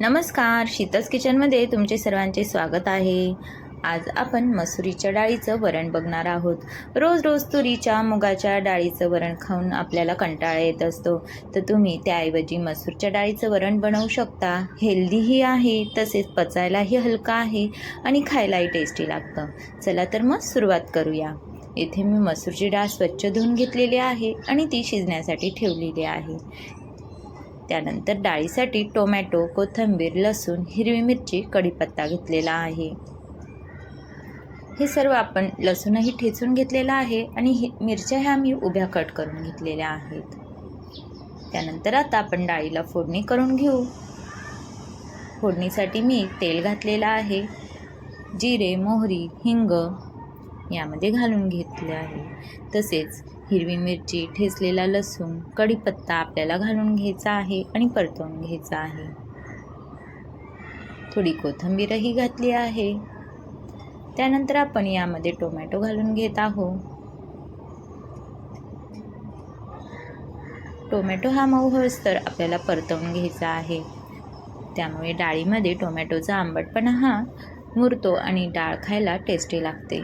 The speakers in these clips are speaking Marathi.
नमस्कार शीतस किचनमध्ये तुमचे सर्वांचे स्वागत आहे. आज आपण मसुरीच्या डाळीचं वरण बघणार आहोत. रोज रोज तुरीच्या मुगाच्या डाळीचं वरण खाऊन आपल्याला कंटाळा येत असतो. तर तुम्ही त्याऐवजी मसूरच्या डाळीचं वरण बनवू शकता. हेल्दीही आहे तसेच पचायलाही हलका आहे आणि खायलाही टेस्टी लागतं. चला तर मग सुरुवात करूया. येथे मी मसूरची डाळ स्वच्छ धुवून घेतलेली आहे आणि ती शिजण्यासाठी ठेवलेली आहे. त्यानंतर डाळीसाठी टोमॅटो कोथिंबीर लसूण हिरवी मिरची कढीपत्ता घेतलेला आहे. हे सर्व आपण लसूणही ठेचून घेतलेला आहे आणि हि मिरच्या ह्या मी उभ्या कट करून घेतलेल्या आहेत. त्यानंतर आता आपण डाळीला फोडणी करून घेऊ. फोडणीसाठी मी तेल घातलेलं आहे. जिरे मोहरी हिंग यामध्ये घालून घेतले आहे. तसेच हिरवी मिरची ठेचलेला लसूण कढीपत्ता आपल्याला घालून घ्यायचा आहे आणि परतवून घ्यायचा आहे. थोडी कोथिंबीरही घातली आहे. त्यानंतर आपण यामध्ये टोमॅटो घालून घेत आहोत. टोमॅटो हा मऊ तर आपल्याला परतवून घ्यायचा आहे. त्यामुळे डाळीमध्ये टोमॅटोचा आंबटपणा हा मुरतो आणि डाळ खायला टेस्टी लागते.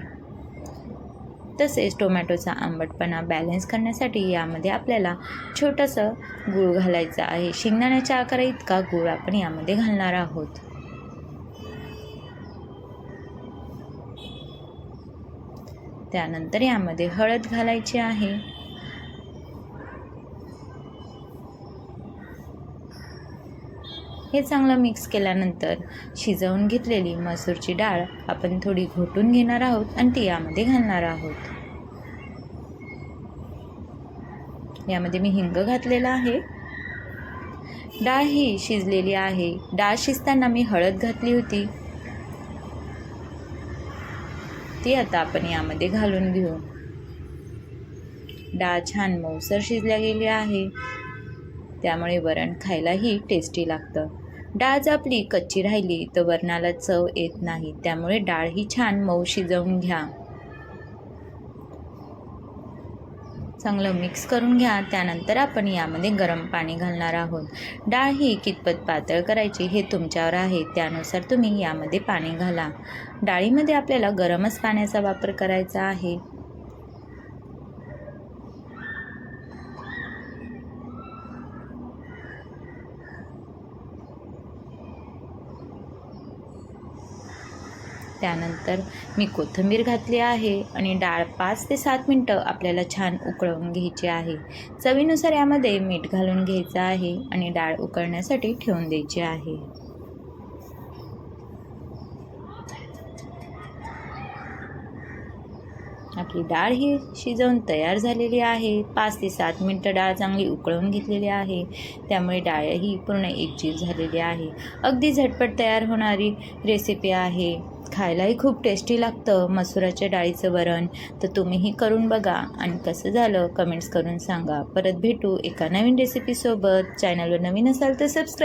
तसेच टोमॅटोचा आंबटपणा बॅलन्स करण्यासाठी यामध्ये आपल्याला छोटंसं गूळ घालायचं आहे. शेंगदाण्याच्या आकारा इतका गूळ आपण यामध्ये घालणार आहोत. त्यानंतर यामध्ये हळद घालायची आहे. हे चांगलं मिक्स केल्यानंतर शिजवून घेतलेली मसूरची डाळ आपण थोडी घोटून घेणार आहोत आणि ती यामध्ये घालणार आहोत. यामध्ये मी हिंग घातलेला आहे. डाळ ही शिजलेली आहे. डाळ शिजताना मी हळद घातली होती. ती आता आपण यामध्ये घालून घेऊ. डाळ छान मऊसर शिजल्या गेली आहे. त्यामुळे वरण खायलाही टेस्टी लागतं. डाळ जर आपली कच्ची राहिली तर वरणाला चव येत नाही. त्यामुळे डाळ ही छान मऊ शिजवून घ्या. चांगलं मिक्स करून घ्या. त्यानंतर आपण यामध्ये गरम पाणी घालणार आहोत. डाळ ही कितपत पातळ करायची हे तुमच्यावर आहे. त्यानुसार तुम्ही यामध्ये पाणी घाला. डाळीमध्ये आपल्याला गरमच पाण्याचा वापर करायचा आहे. त्यानंतर मी कोथिंबीर घातली आहे आणि डाळ पाच ते सात मिनटं आपल्याला छान उकळवून घ्यायची आहे. चवीनुसार यामध्ये मीठ घालून घ्यायचं आहे आणि डाळ उकळण्यासाठी ठेवून द्यायची आहे. आपली डाळ ही शिजवून तयार झालेली आहे. पाच ते सात मिनटं डाळ चांगली उकळून घेतलेली आहे. त्यामुळे डाळ ही पूर्ण एकजीव झालेली आहे. अगदी झटपट तयार होणारी रेसिपी आहे. खायलाही खूप टेस्टी लागतं. मसुराच्या डाळीचं वरण. तर तुम्हीही करून बघा. आणि कसं झालं? कमेंट्स करून सांगा. परत भेटू एका नवीन रेसिपीसोबत चॅनलवर नवीन असाल तर सबस्क्राईब